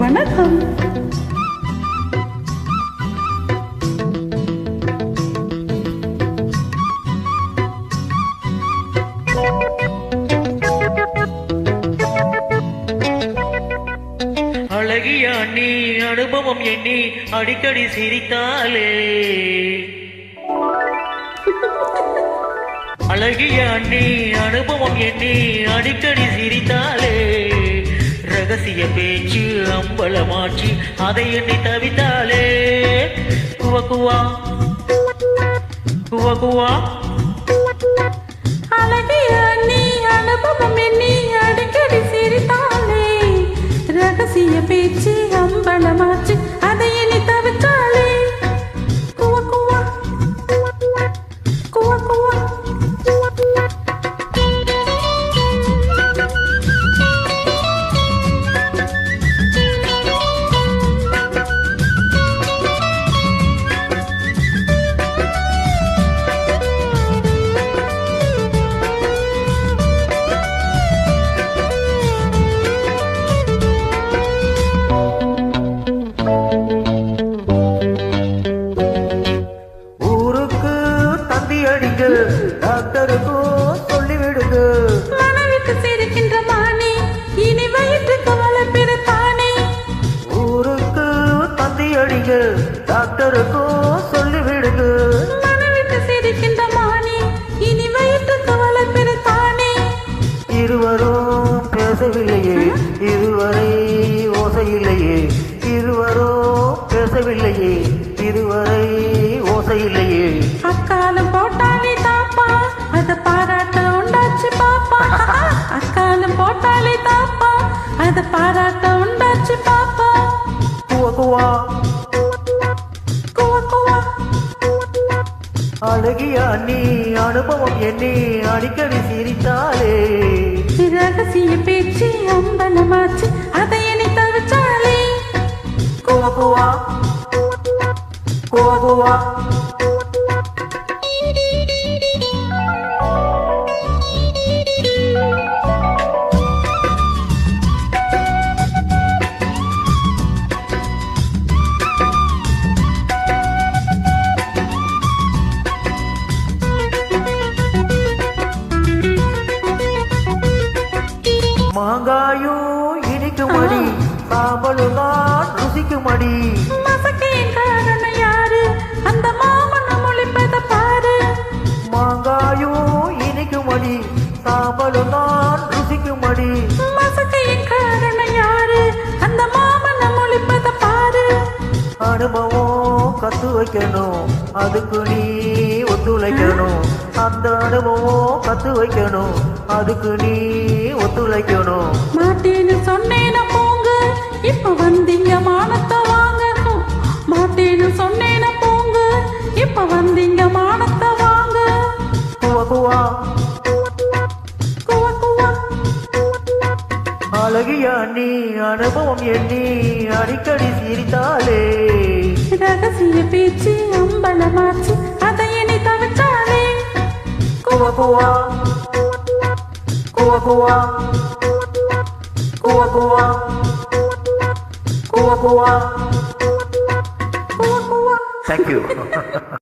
வணக்கம். அழகிய நீ அனுபவம் எண்ணி அடிக்கடி சிரித்தாலே அழகிய நீ அனுபவம் எண்ணி அடிக்கடி சிரித்தாலே ரகசிய பேச்சு அம்பலமாச்சு. அதை எண்ணி தவித்தாலே. குவகுவா குவகுவா அழகிய நீ அனுபவம் எண்ணி. அடிங்க டாக்டருக்கும் சொல்லிவிடுங்க மனைவிக்கு சிரிக்கின்ற மானே இனி வயிற்றுக்கு வளர்ப்பிறத்தானே இருவரும் பேசவில்லையே இதுவரை ஓசையில்லையே. இருவரும் பேசவில்லையே இதுவரை ஓசையில்லையே. அக்காலம் போட்டாலே தாப்பா அத பாராட்ட உண்டாச்சு பாப்பா. அக்காலம் போட்டாலே தாப்பா அத பாராட்ட உண்டாச்சு பாப்பா. குவா குவ. அழகிய அண்ணி அனுபவம் எண்ணி அடிக்கடி சிரித்தாலே. ரகசிய பேச்சு அம்பலமாச்சு அதை இனி தவிச்சாலே குவ. குவா குவ. மாங்காயும் இனிக்குமடி. சாம்பலும் தான் ருசிக்குமடி மாங்காயும் இனிக்குமடி சாம்பலும் தான் ருசிக்குமடி அனுபவம் கத்து வைக்கணும். அதுக்கு நீ ஒத்துழைக்கணும். அந்த அனுபவம் கத்து வைக்கணும். அதுக்கு நீ ஒத்துழைக்கணும். மாட்டேன்னு சொன்னேன போங்க. இப்ப வந்தீங்க மானத்தை வாங்க. மாட்டேன்னு சொன்னேன போங்க. இப்ப வந்தீங்க மானத்தை வாங்க. குவ குவா. குவ குவா. அழகிய நீ அனுபவம் எண்ணி அடிக்கடி சிரித்தாலே ரகசிய பேச்சு அம்பலமாச்சு. Goa, Goa, Goa, Goa, Goa, Goa, Goa. Thank you.